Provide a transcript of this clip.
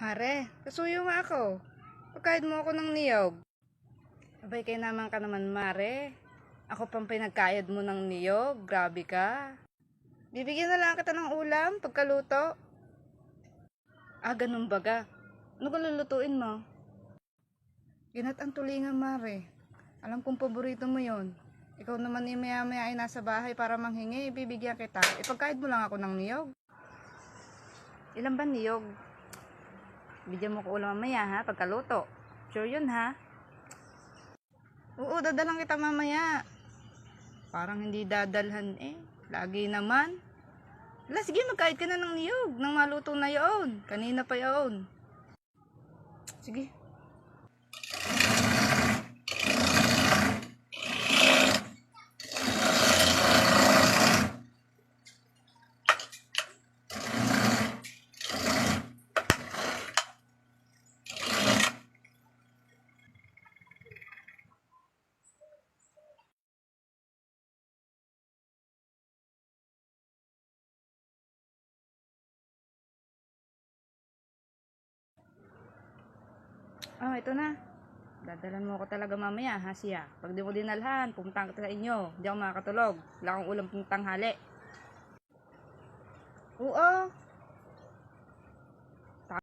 Mare, kasuyo nga ako. Pagkain mo ako ng niyog. Abay kay naman ka naman, Mare. Ako pang pinagkayad mo ng niyog. Grabe ka. Bibigyan na lang kita ng ulam pagkaluto. Ah, ganun baga. Ano kung lulutuin mo? Ginat ang tulingan, Mare. Alam kong paborito mo yon. Ikaw naman ni maya maya ay nasa bahay para manghingi, ibibigyan kita. Ipagkait mo lang ako ng niyog. Ilan ba niyog? Bigyan mo ko ulam mamaya ha, pagkaluto. Sure yun ha? Oo, dadalang kita mamaya. Parang hindi dadalhan eh. Lagi naman. Wala, sige, magkait ka na ng niyog. Nang maluto na yun. Kanina pa yun. Sige. Oh, ito na. Dadalan mo ako talaga mamaya, ha, siya. Pag di mo dinalhan, pumunta kita sa inyo. Hindi ako makakatulog. Wala akong ulam pang tanghali. Oo,